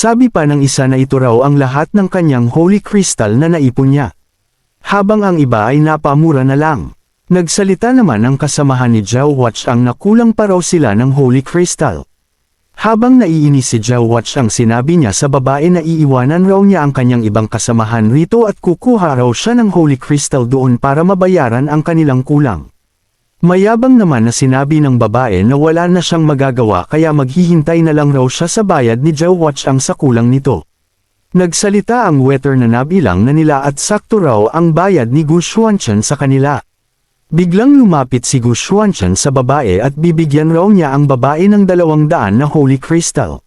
Sabi pa ng isa na ito raw ang lahat ng kanyang holy crystal na naipon niya. Habang ang iba ay napamura na lang. Nagsalita naman ang kasamahan ni Zhao Watch ang nakulang pa raw sila ng holy crystal. Habang naiinis si Zhao Watch ang sinabi niya sa babae na iiwanan raw niya ang kanyang ibang kasamahan rito at kukuha raw siya ng holy crystal doon para mabayaran ang kanilang kulang. Mayabang naman na sinabi ng babae na wala na siyang magagawa kaya maghihintay na lang raw siya sa bayad ni Zhao Watch ang sa kulang nito. Nagsalita ang wetter na nabilang na nila at sakto raw ang bayad ni Gu Xuanchen sa kanila. Biglang lumapit si Gu Xuanchen sa babae at bibigyan raw niya ang babae ng dalawang daan na holy crystal.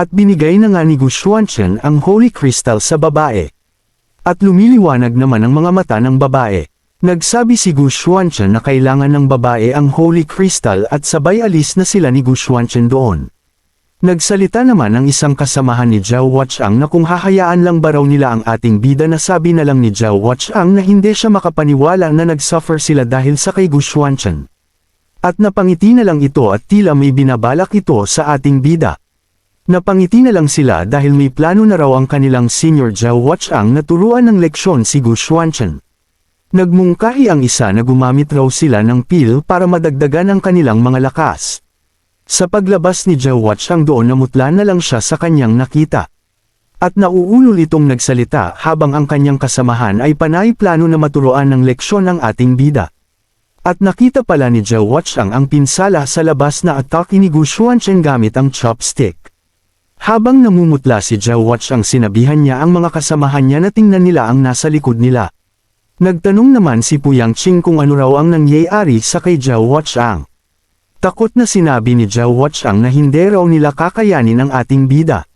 At binigay na nga ni Gu Xuanchen ang holy crystal sa babae. At lumiliwanag naman ang mga mata ng babae. Nagsabi si Gu Xuanchen na kailangan ng babae ang Holy Crystal at sabay alis na sila ni Gu Xuanchen doon. Nagsalita naman ang isang kasamahan ni Zhao Watchang na kung hahayaan lang ba raw nila ang ating bida na sabi na lang ni Zhao Watchang na hindi siya makapaniwala na nagsuffer sila dahil sa kay Gu Xuanchen. At napangiti na lang ito at tila may binabalak ito sa ating bida. Napangiti na lang sila dahil may plano na raw ang kanilang senior Zhao Watchang na turuan ng leksyon si Gu Xuanchen. Nagmungkahi ang isa na gumamit raw sila ng pil para madagdagan ang kanilang mga lakas. Sa paglabas ni Zhao Watchang doon namutla na lang siya sa kanyang nakita. At nauulol itong nagsalita habang ang kanyang kasamahan ay panay plano na maturuan ng leksyon ang ating bida. At nakita pala ni Zhao Watchang ang pinsala sa labas na atake ni Gu Xuanchen gamit ang chopstick. Habang namumutla si Zhao Watchang sinabihan niya ang mga kasamahan niya na tingnan nila ang nasa likod nila. Nagtanong naman si Puyang Ching kung ano raw ang nangyayari sa kay Zhao Watchang. Takot na sinabi ni Zhao Watchang na hindi raw nila kakayanin ang ating bida.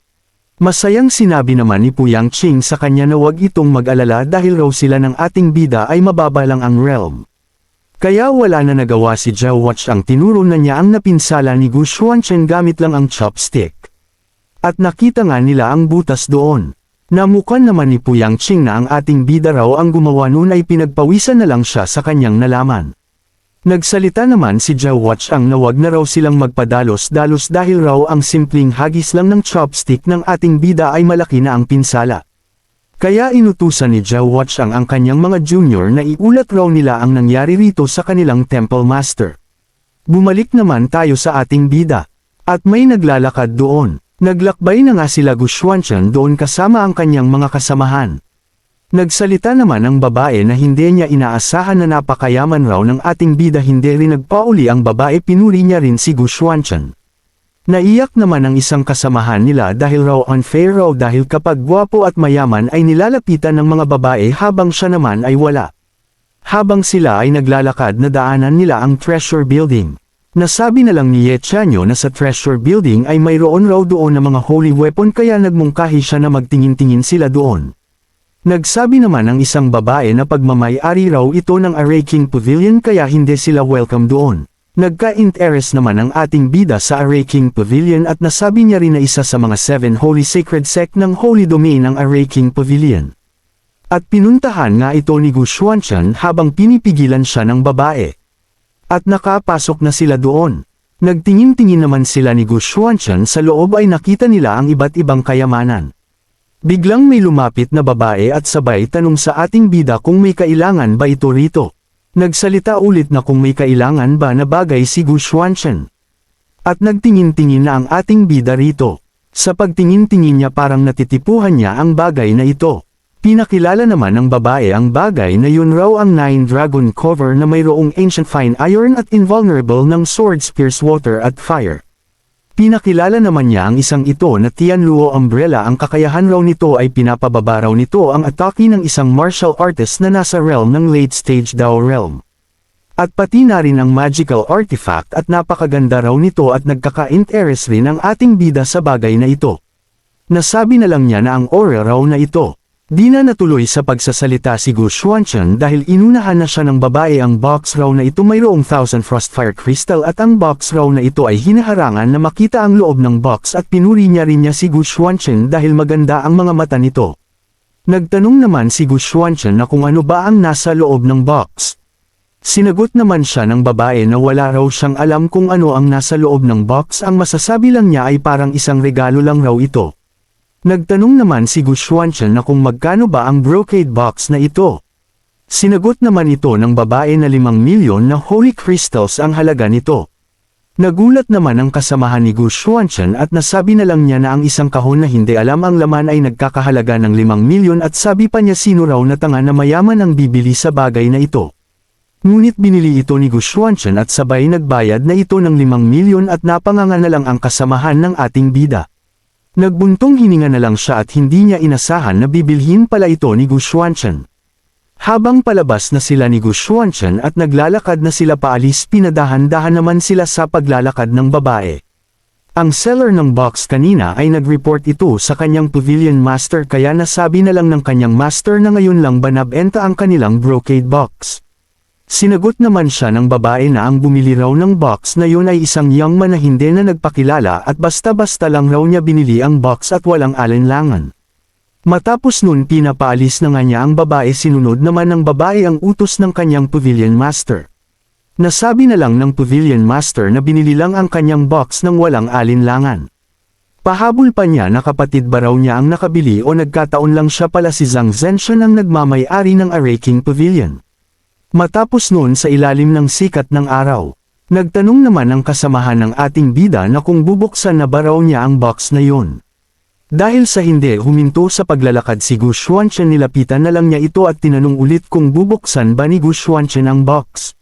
Masayang sinabi naman ni Puyang Ching sa kanya na wag itong mag-alala dahil raw sila ng ating bida ay mababa lang ang realm. Kaya wala na nagawa si Zhao Watchang tinuro na niya ang napinsala ni Gu Xuanchen gamit lang ang chopstick. At nakita nga nila ang butas doon. Namukan naman ni Puyang Ching na ang ating bida raw ang gumawa noon ay pinagpawisan na lang siya sa kanyang nalaman. Nagsalita naman si Zhao Watch ang nawag na raw silang magpadalos-dalos dahil raw ang simpleng hagis lang ng chopstick ng ating bida ay malaki na ang pinsala. Kaya inutusan ni Zhao Watch ang ang kanyang mga junior na iulat raw nila ang nangyari rito sa kanilang temple master. Bumalik naman tayo sa ating bida. At may naglalakad doon. Naglakbay na nga sila Gu Xuanchen doon kasama ang kanyang mga kasamahan. Nagsalita naman ang babae na hindi niya inaasahan na napakayaman raw ng ating bida hindi rin nagpauli ang babae pinuri niya rin si Gu Xuanchen. Naiyak naman ang isang kasamahan nila dahil raw unfair raw dahil kapag gwapo at mayaman ay nilalapitan ng mga babae habang siya naman ay wala. Habang sila ay naglalakad na daanan nila ang treasure building. Nasabi na lang ni Ye Chanyo na sa treasure building ay mayroon raw doon na mga holy weapon kaya nagmungkahi siya na magtingin-tingin sila doon. Nagsabi naman ang isang babae na pagmamay-ari raw ito ng Array King Pavilion kaya hindi sila welcome doon. Nagka-interest naman ang ating bida sa Array King Pavilion at nasabi niya rin na isa sa mga seven holy sacred sect ng holy domain ang Array King Pavilion. At pinuntahan nga ito ni Gu Xuanchen habang pinipigilan siya ng babae. At nakapasok na sila doon. Nagtingin-tingin naman sila ni Gu Xuanchen sa loob ay nakita nila ang iba't ibang kayamanan. Biglang may lumapit na babae at sabay tanong sa ating bida kung may kailangan ba ito rito. Nagsalita ulit na kung may kailangan ba na bagay si Gu Xuanchen. At nagtingin-tingin na ang ating bida rito. Sa pagtingin-tingin niya parang natitipuhan niya ang bagay na ito. Pinakilala naman ng babae ang bagay na yun raw ang Nine Dragon cover na mayroong ancient fine iron at invulnerable ng sword spears water at fire. Pinakilala naman niya ang isang ito na Tianluo umbrella ang kakayahan raw nito ay pinapababa raw nito ang atake ng isang martial artist na nasa realm ng late stage Dao realm. At pati na rin ang magical artifact at napakaganda raw nito at nagkaka-interest rin ang ating bida sa bagay na ito. Nasabi na lang niya na ang aura raw na ito. Di na natuloy sa pagsasalita si Gu Xuanchen dahil inunahan na siya ng babae ang box raw na ito mayroong thousand frostfire crystal at ang box raw na ito ay hinaharangan na makita ang loob ng box at pinuri niya rin niya si Gu Xuanchen dahil maganda ang mga mata nito. Nagtanong naman si Gu Xuanchen na kung ano ba ang nasa loob ng box. Sinagot naman siya ng babae na wala raw siyang alam kung ano ang nasa loob ng box ang masasabi lang niya ay parang isang regalo lang raw ito. Nagtanong naman si Gu Xuanchen na kung magkano ba ang brocade box na ito. Sinagot naman ito ng babae na 5 milyon na holy crystals ang halaga nito. Nagulat naman ang kasamahan ni Gu Xuanchen at nasabi na lang niya na ang isang kahon na hindi alam ang laman ay nagkakahalaga ng 5 milyon at sabi pa niya sino raw na tanga na mayaman ang bibili sa bagay na ito. Ngunit binili ito ni Gu Xuanchen at sabay nagbayad na ito ng 5 milyon at napanganga na lang ang kasamahan ng ating bida. Nagbuntong hininga na lang siya at hindi niya inasahan na bibilhin pala ito ni Gu Xuanchen. Habang palabas na sila ni Gu Xuanchen at naglalakad na sila paalis pinadahan-dahan naman sila sa paglalakad ng babae. Ang seller ng box kanina ay nag-report ito sa kanyang pavilion master kaya nasabi na lang ng kanyang master na ngayon lang ba nabenta ang kanilang brocade box. Sinagot naman siya ng babae na ang bumili raw ng box na yun ay isang young man na hindi na nagpakilala at basta-basta lang raw niya binili ang box at walang alinlangan. Matapos nun pinapaalis na nga niya ang babae sinunod naman ng babae ang utos ng kanyang pavilion master. Nasabi na lang ng pavilion master na binili lang ang kanyang box ng walang alinlangan. Pahabol pa niya na kapatid ba raw niya ang nakabili o nagkataon lang siya pala si Zhang Zenshan ang nagmamay-ari ng Array King Pavilion. Matapos noon sa ilalim ng sikat ng araw, nagtanong naman ang kasamahan ng ating bida na kung bubuksan na ba raw niya ang box na yun. Dahil sa hindi huminto sa paglalakad si Gu Xuanchen nilapitan na lang niya ito at tinanong ulit kung bubuksan ba ni Gu Xuanchen ang box.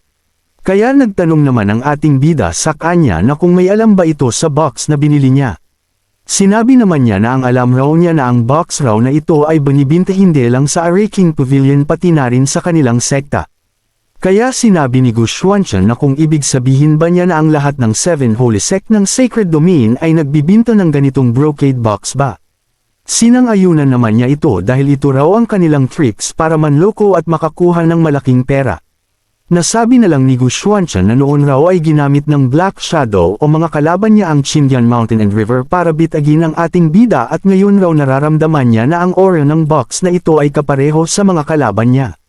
Kaya nagtanong naman ang ating bida sa kanya na kung may alam ba ito sa box na binili niya. Sinabi naman niya na ang alam raw niya na ang box raw na ito ay binibinta hindi lang sa Array King Pavilion pati na rin sa kanilang sekta. Kaya sinabi ni Gu Xuanchen na kung ibig sabihin ba niya na ang lahat ng Seven Holy Sect ng Sacred Domain ay nagbibinta ng ganitong brocade box ba? Sinang-ayunan naman niya ito dahil ito raw ang kanilang tricks para manloko at makakuha ng malaking pera. Nasabi na lang ni Gu Xuanchen na noon raw ay ginamit ng Black Shadow o mga kalaban niya ang Qindian Mountain and River para bitagin ang ating bida at ngayon raw nararamdaman niya na ang aura ng box na ito ay kapareho sa mga kalaban niya.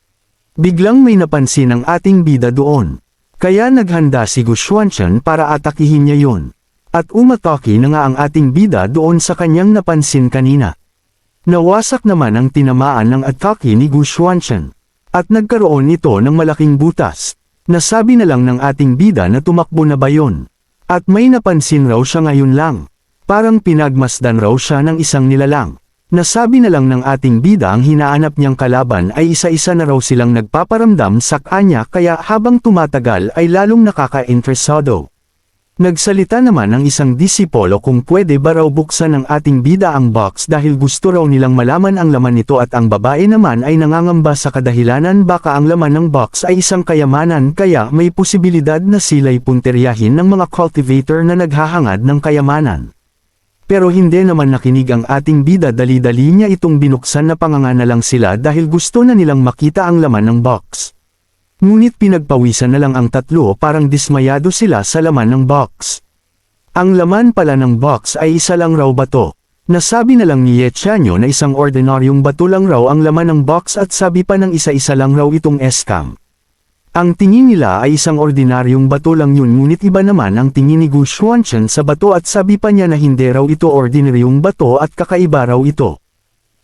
Biglang may napansin ang ating bida doon. Kaya naghanda si Gu Xuanchen para atakihin niya yon. At umatake na nga ang ating bida doon sa kanyang napansin kanina. Nawasak naman ang tinamaan ng atake ni Gu Xuanchen. At nagkaroon ito ng malaking butas. Nasabi na lang ng ating bida na tumakbo na ba yon. At may napansin raw siya ngayon lang. Parang pinagmasdan raw siya ng isang nilalang. Nasabi na lang ng ating bida ang hinaanap niyang kalaban ay isa-isa na raw silang nagpaparamdam sa kanya kaya habang tumatagal ay lalong nakaka-interesado. Nagsalita naman ang isang disipolo kung pwede ba raw buksan ng ating bida ang box dahil gusto raw nilang malaman ang laman nito at ang babae naman ay nangangamba sa kadahilanan baka ang laman ng box ay isang kayamanan kaya may posibilidad na sila'y punteryahin ng mga cultivator na naghahangad ng kayamanan. Pero hindi naman nakinig ang ating bida dali-dali niya itong binuksan na panganga na lang sila dahil gusto na nilang makita ang laman ng box. Ngunit pinagpawisan na lang ang tatlo parang dismayado sila sa laman ng box. Ang laman pala ng box ay isa lang raw bato. Nasabi na lang ni Yechanyo na isang ordinaryong bato lang raw ang laman ng box at sabi pa ng isa-isa lang raw itong escam. Ang tingin nila ay isang ordinaryong bato lang yun ngunit iba naman ang tingin ni Gu Xuanchen sa bato at sabi pa niya na hindi raw ito ordinaryong bato at kakaiba raw ito.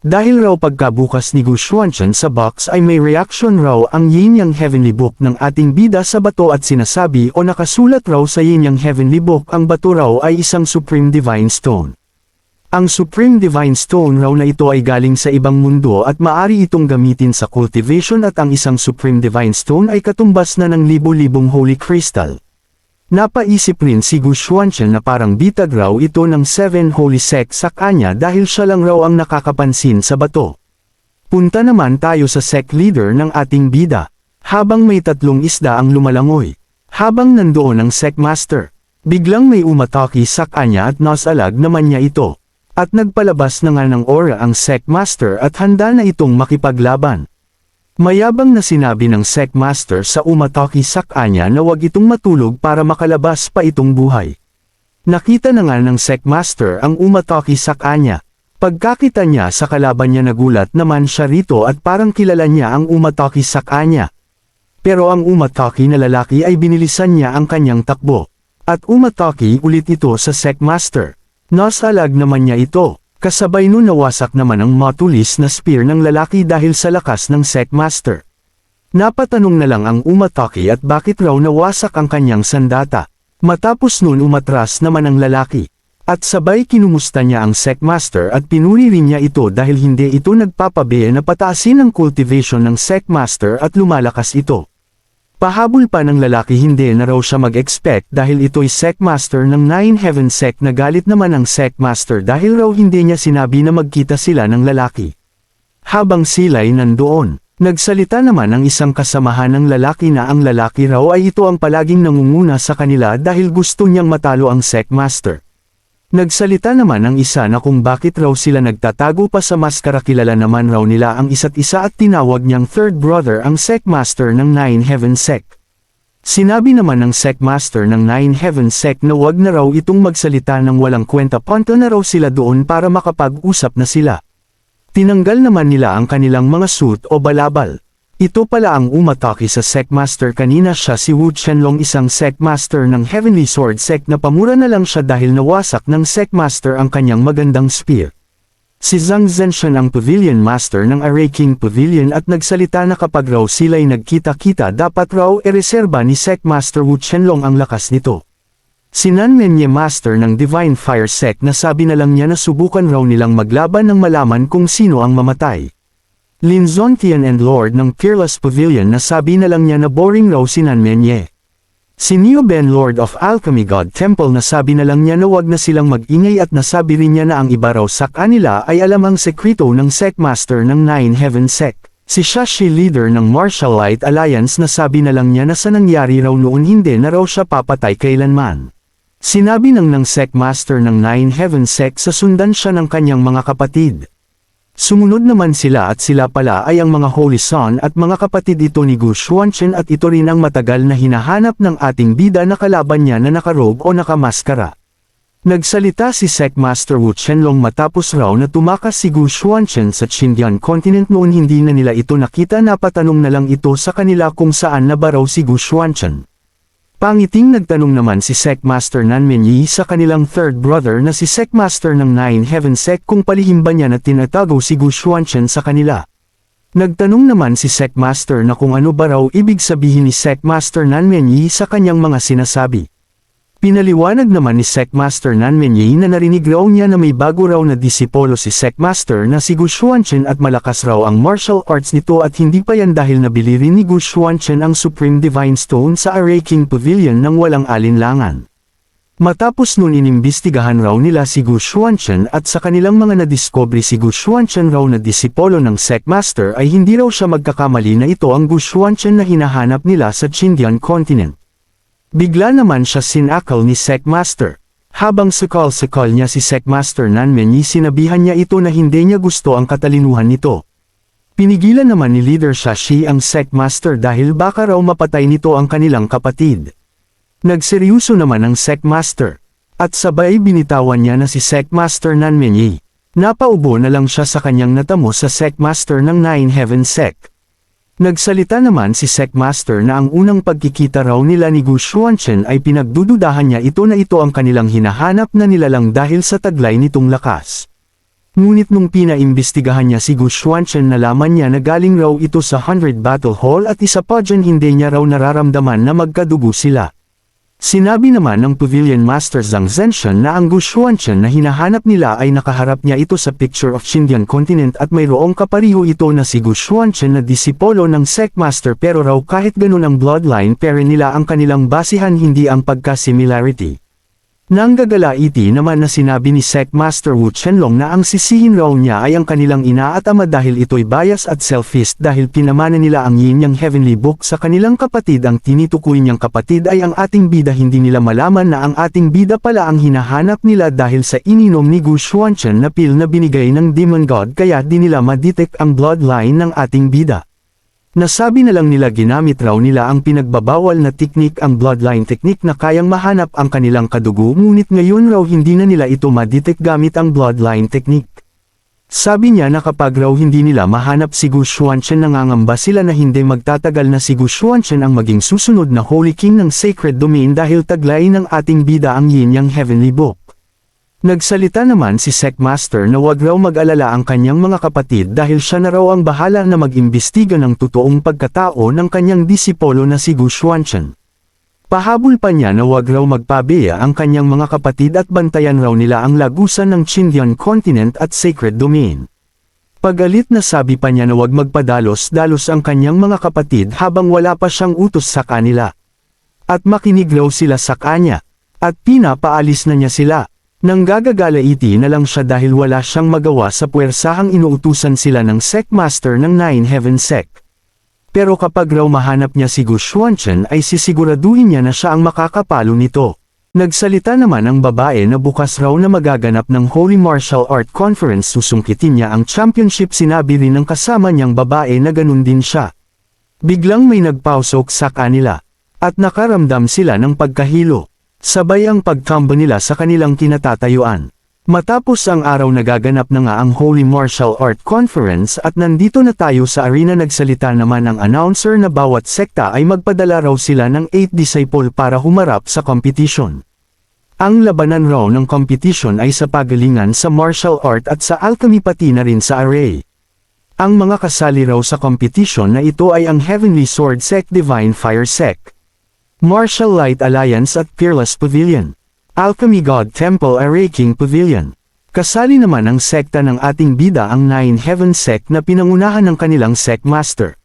Dahil raw pagkabukas ni Gu Xuanchen sa box ay may reaction raw ang Yin Yang Heavenly Book ng ating bida sa bato at sinasabi o nakasulat raw sa Yin Yang Heavenly Book ang bato raw ay isang Supreme Divine Stone. Ang Supreme Divine Stone raw na ito ay galing sa ibang mundo at maari itong gamitin sa cultivation at ang isang Supreme Divine Stone ay katumbas na ng libo-libong Holy Crystal. Napaisip rin si Gu Xuanchen na parang bitag raw ito ng Seven Holy Sect sa kanya dahil siya lang raw ang nakakapansin sa bato. Punta naman tayo sa sect leader ng ating bida. Habang may tatlong isda ang lumalangoy. Habang nandoon ang sect master. Biglang may umataki sa kanya at nasalag naman niya ito. At nagpalabas na nga ng aura ang Sect Master at handa na itong makipaglaban. Mayabang na sinabi ng Sect Master sa umataki sa kanya na wag itong matulog para makalabas pa itong buhay. Nakita na nga ng Sect Master ang umataki sa kanya. Pagkakita niya sa kalaban niya nagulat naman siya rito at parang kilala niya ang umataki sa kanya. Pero ang umataki na lalaki ay binilisan niya ang kanyang takbo. At umataki ulit ito sa Sect Master. Nasalag naman niya ito. Kasabay nun nawasak naman ang matulis na spear ng lalaki dahil sa lakas ng Sekmaster. Napatanong na lang ang umatake at bakit raw nawasak ang kanyang sandata. Matapos nun umatras naman ang lalaki. At sabay kinumusta niya ang Sekmaster at pinuri rin niya ito dahil hindi ito nagpapabeya na pataasin ang cultivation ng Sekmaster at lumalakas ito. Pahabol pa ng lalaki hindi na raw siya mag-expect dahil ito'y Sekmaster ng Nine Heaven Sek na galit naman ang Sekmaster dahil raw hindi niya sinabi na magkita sila ng lalaki. Habang sila'y nandoon, nagsalita naman ang isang kasamahan ng lalaki na ang lalaki raw ay ito ang palaging nangunguna sa kanila dahil gusto niyang matalo ang Sekmaster. Nagsalita naman ang isa na kung bakit raw sila nagtatago pa sa maskara kilala naman raw nila ang isa't isa at tinawag niyang third brother ang Sekmaster ng Nine Heaven Sek. Sinabi naman ng Sekmaster ng Nine Heaven Sek na wag na raw itong magsalita ng walang kwenta punta na raw sila doon para makapag-usap na sila. Tinanggal naman nila ang kanilang mga suit o balabal. Ito pala ang umatake sa Sekmaster kanina siya si Wu Chenlong isang Sekmaster ng Heavenly Sword Sek na pamura na lang siya dahil nawasak ng Sekmaster ang kanyang magandang spear. Si Zhang Zenshan ang Pavilion Master ng Array King Pavilion at nagsalita na kapag raw sila'y nagkita-kita dapat raw ereserba ni Sekmaster Wu Chenlong ang lakas nito. Si Nanmenye Master ng Divine Fire Sect na sabi na lang niya na subukan raw nilang maglaban ng malaman kung sino ang mamatay. Lin Zontian and Lord ng Peerless Pavilion na sabi na lang niya na boring raw si Nanmenye. Si Neo Ben Lord of Alchemy God Temple na sabi na lang niya na wag na silang mag-ingay at nasabi rin niya na ang iba raw sa kanila ay alam ang sekreto ng Sekmaster ng Nine Heaven Sect. Si Shashi leader ng Martial Light Alliance na sabi na lang niya na sa nangyari raw noon hindi na raw siya papatay kailanman. Sinabi ng ng Sekmaster ng Nine Heaven Sect sa sundan siya ng kanyang mga kapatid. Sumunod naman sila at sila pala ay ang mga Holy Son at mga kapatid ito ni Gu Xuanchen at ito rin ang matagal na hinahanap ng ating bida na kalaban niya na nakarobe o nakamaskara. Nagsalita si Sekmaster Wu Chenlong matapos raw na tumakas si Gu Xuanchen sa Xinjiang Continent noon hindi na nila ito nakita napatanong na lang ito sa kanila kung saan na ba raw si Gu Xuanchen. Pangiting nagtanong naman si Sekmaster Nanmen Yi sa kanilang third brother na si Sekmaster ng Nine Heaven Sek kung palihim ba niya na tinatago si Gu Xuanchen sa kanila. Nagtanong naman si Sekmaster na kung ano ba raw ibig sabihin ni Sekmaster Nanmen Yi sa kanyang mga sinasabi. Pinaliwanag naman ni Sekmaster Nanmen Yi na narinig raw niya na may bago raw na disipolo si Sekmaster na si Gu Xuanchen at malakas raw ang martial arts nito at hindi pa yan dahil nabili rin ni Gu Xuanchen ang Supreme Divine Stone sa Array King Pavilion ng walang alinlangan. Matapos nun inimbestigahan raw nila si Gu Xuanchen at sa kanilang mga nadiskobre si Gu Xuanchen raw na disipolo ng Sekmaster ay hindi raw siya magkakamali na ito ang Gu Xuanchen na hinahanap nila sa Xindian Continent. Bigla naman siya sinakal ni Sekmaster. Habang sukal-sukal niya si Sekmaster Nanmenyi sinabihan niya ito na hindi niya gusto ang katalinuhan nito. Pinigilan naman ni Leader Shashi ang Sekmaster dahil baka raw mapatay nito ang kanilang kapatid. Nagseryoso naman ang Sekmaster. At sabay binitawan niya na si Sekmaster Nanmenyi. Napaubo na lang siya sa kanyang natamo sa Sekmaster ng Nine Heaven Sect. Nagsalita naman si Sekmaster na ang unang pagkikita raw nila ni Gu Xuanchen ay pinagdududahan niya ito na ito ang kanilang hinahanap na nilalang dahil sa taglay nitong lakas. Ngunit nung pinaimbestigahan niya si Gu Xuanchen nalaman niya na galing raw ito sa Hundred Battle Hall at isa pa dyan hindi niya raw nararamdaman na magkadugo sila. Sinabi naman ng Pavilion Master Zhang Zenshan na ang Gu Xuanchen na hinahanap nila ay nakaharap niya ito sa picture of Xindian Continent at mayroong kapariho ito na si Gu Xuanchen na disipolo ng Sekmaster pero raw kahit ganun ang bloodline pero nila ang kanilang basihan hindi ang pagka-similarity. Nanggagala iti naman na sinabi ni Sekmaster Wu Chenlong na ang sisihin raw niya ay ang kanilang ina at ama dahil ito'y bias at selfish dahil pinamana nila ang yin yang heavenly book sa kanilang kapatid. Ang tinitukoy niyang kapatid ay ang ating bida. Hindi nila malaman na ang ating bida pala ang hinahanap nila dahil sa ininom ni Gu Xuanchen na pill na binigay ng Demon God kaya di nila madetect ang bloodline ng ating bida. Nasabi na lang nila ginamit raw nila ang pinagbabawal na teknik ang bloodline technique na kayang mahanap ang kanilang kadugo ngunit ngayon raw hindi na nila ito madetect gamit ang bloodline technique. Sabi niya na kapag raw hindi nila mahanap si Gu Xuanchen nangangamba sila na hindi magtatagal na si Gu Xuanchen ang maging susunod na Holy King ng Sacred Domain dahil taglay ng ating bida ang Yin Yang Heavenly Book. Nagsalita naman si Sekmaster na wag raw mag-alala ang kanyang mga kapatid dahil siya na raw ang bahala na mag-imbestiga ng totoong pagkatao ng kanyang disipolo na si Gu Xuanchen. Pahabol pa niya na wag raw magpabeya ang kanyang mga kapatid at bantayan raw nila ang lagusan ng Chindian Continent at Sacred Domain. Pagalit na sabi pa niya na wag magpadalos-dalos ang kanyang mga kapatid habang wala pa siyang utos sa kanila. At makinig raw sila sa kanya. At pinapaalis na niya sila. Nang gagagalaiti na lang siya dahil wala siyang magawa sa puwersahang inuutusan sila ng Secmaster ng Nine Heaven Sec. Pero kapag raw mahanap niya si Gu Xuanchen ay sisiguraduhin niya na siya ang makakapalo nito. Nagsalita naman ang babae na bukas raw na magaganap ng Holy Martial Art Conference susungkitin niya ang championship sinabi rin ng kasama niyang babae na ganun din siya. Biglang may nagpausok sa kanila. At nakaramdam sila ng pagkahilo. Sabay ang pagkamba nila sa kanilang kinatatayuan. Matapos ang araw nagaganap na nga ang Holy Martial Art Conference at nandito na tayo sa arena nagsalita naman ang announcer na bawat sekta ay magpadala raw sila ng 8 disciple para humarap sa competition. Ang labanan raw ng competition ay sa pagalingan sa martial art at sa alchemy pati na rin sa array. Ang mga kasali raw sa competition na ito ay ang Heavenly Sword Sect Divine Fire Sect, Martial Light Alliance at Fearless Pavilion. Alchemy God Temple Array King Pavilion. Kasali naman ang sekta ng ating bida ang Nine Heaven Sect na pinangunahan ng kanilang Sect Master.